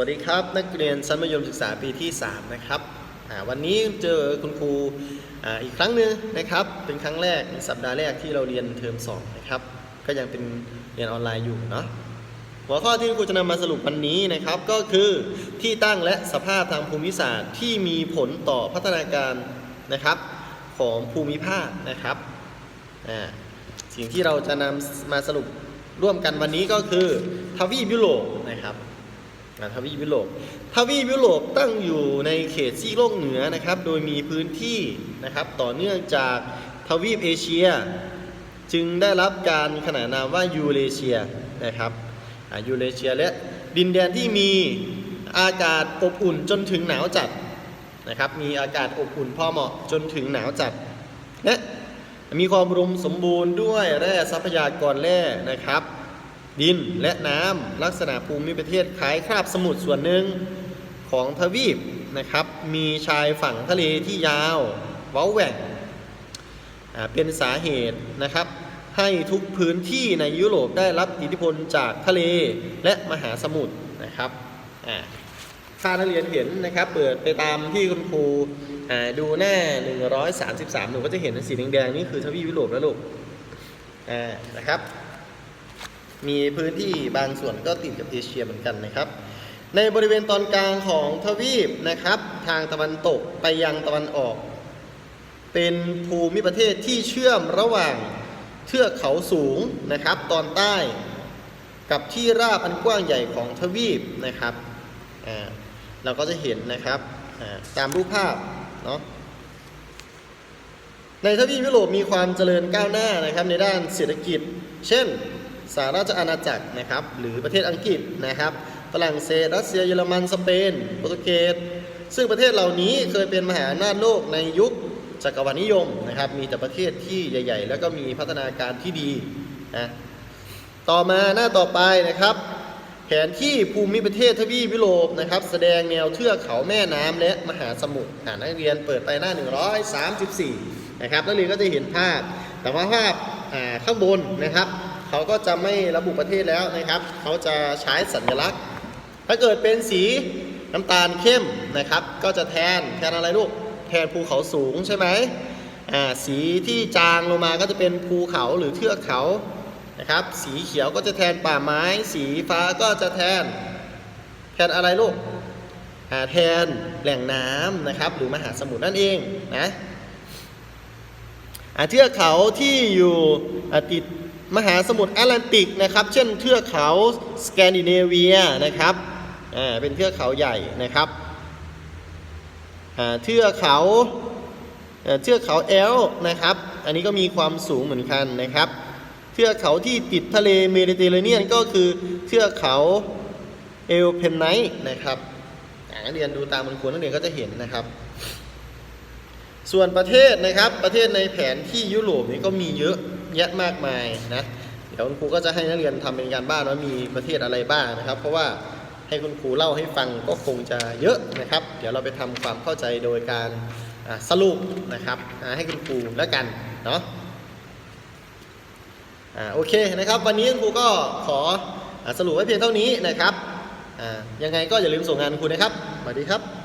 วัสดีครับ นักเรียนชั้นมัธยมศึกษาปีที่ 3 นะครับวันนี้เจอคุณครูออีกครั้งหนึ่งนะครับ เป็นครั้งแรกสัปดาห์แรกที่เราเรียนเทอม2นะครับ ก็ยังเป็นเรียนออนไลน์อยู่เนาะหัวข้อที่ครูจะนำมาสรุปวันนี้นะครับ ก็คือที่ตั้งและสภาพทางภูมิศาสตร์ที่มีผลต่อพัฒนาการนะครับของภูมิภาคนะครับสิ่งที่เราจะนำมาสรุปร่วมกันวันนี้ก็คือทวีปยุโรปนะครับ ทวีปยุโรปทวีปยุโรปตั้งอยู่ในเขตซีกโลกเหนือนะครับ โดยมีพื้นที่นะครับต่อเนื่องจากทวีปเอเชีย จึงได้รับการขนานนามว่ายูเรเชียนะครับยูเรเชียและดินแดนที่มีอากาศอบอุ่นจนถึงหนาวจัดนะครับ มีอากาศอบอุ่นพอเหมาะจนถึงหนาวจัดและมีความอุมสมบูรณ์ด้วยแร่ทรัพยากรแร่นะครับ ดินและน้ำลักษณะภูมิประเทศคล้ายคราบสมุทรส่วนหนึ่งของทวีปนะครับ มีชายฝั่งทะเลที่ยาวเว้าแหว่งเป็นสาเหตุนะครับ ให้ทุกพื้นที่ในยุโรปได้รับอิทธิพลจากทะเลและมหาสมุทรนะครับอ่าถ้านักเรียนเห็นนะครับ เปิดไปตามที่คุณครูดูหน้า 133 หนูก็จะเห็นสีแดงๆนี่คือทวีปยุโรปแล้วลูกนะครับ มีพื้นที่บางส่วนก็ติดกับเอเชียเหมือนกันนะครับ ในบริเวณตอนกลางของทวีปนะครับ ทางตะวันตกไปยังตะวันออก เป็นภูมิประเทศที่เชื่อมระหว่างเทือกเขาสูงนะครับ ตอนใต้ กับที่ราบอันกว้างใหญ่ของทวีปนะครับอ่าเราก็จะเห็นนะครับอ่าตามรูปภาพเนาะในทวีปยุโรปมีความเจริญก้าวหน้านะครับในด้านเศรษฐกิจ เช่น สหราชอาณาจักรนะครับ หรือประเทศอังกฤษนะครับฝรั่งเศสรัสเซียเยอรมันสเปนโปรตุเกสซึ่งประเทศเหล่านี้เคยเป็นมหาอำนาจโลกในยุคจักรวรรดินิยมนะครับ มีแต่ประเทศที่ใหญ่ ๆ แล้วก็มีพัฒนาการที่ดีนะต่อมาหน้าต่อไปนะครับ แผนที่ภูมิประเทศทวีปยุโรปนะครับ แสดงแนวเทือกเขาแม่น้ำและมหาสมุทรอ่านนักเรียนเปิดไปหน้า 134 นะครับนักเรียนก็จะเห็นภาพ แต่ว่าภาพข้างบนนะครับ เขาก็จะไม่ระบุประเทศแล้วนะครับ เขาจะใช้สัญลักษณ์ ถ้าเกิดเป็นสีน้ำตาลเข้มนะครับ ก็จะแทนแทนอะไรลูก แทนภูเขาสูงใช่ไหมอ่าสีที่จางลงมาก็จะเป็นภูเขาหรือเทือกเขานะครับ สีเขียวก็จะแทนป่าไม้ สีฟ้าก็จะแทน แทนอะไรลูกอ่าแทนแหล่งน้ำนะครับ หรือมหาสมุทรนั่นเองนะอ่าเทือกเขาที่อยู่ติด มหาสมุทรแอตแลนติกนะครับ เช่นเทือกเขาสแกนดิเนเวียนะครับอ่าเป็นเทือกเขาใหญ่นะครับอ่าเทือกเขาเอ่อเทือกเขาแอลนะครับ อันนี้ก็มีความสูงเหมือนกันนะครับ เทือกเขาที่ติดทะเลเมดิเตอร์เรเนียนก็คือเทือกเขาเอลเพนไนท์นะครับอ่านักเรียนดูตามมันควรนักเรียนก็จะเห็นนะครับ ส่วนประเทศนะครับประเทศในแผนที่ยุโรปนี้ก็มีเยอะ แยะมากมายนะเดี๋ยวคุณครูก็จะให้นักเรียนทำเป็นการบ้านว่ามีประเทศอะไรบ้างนะครับ เพราะว่าให้คุณครูเล่าให้ฟังก็คงจะเยอะนะครับ เดี๋ยวเราไปทำความเข้าใจโดยการสรุปนะครับให้คุณครูแล้วกันเนาะโอเคนะครับ วันนี้คุณครูก็ขออสรุปไว้เพียงเท่านี้นะครับยังไงก็อย่าลืมส่งงานคุณครูนะครับสวัสดีครับ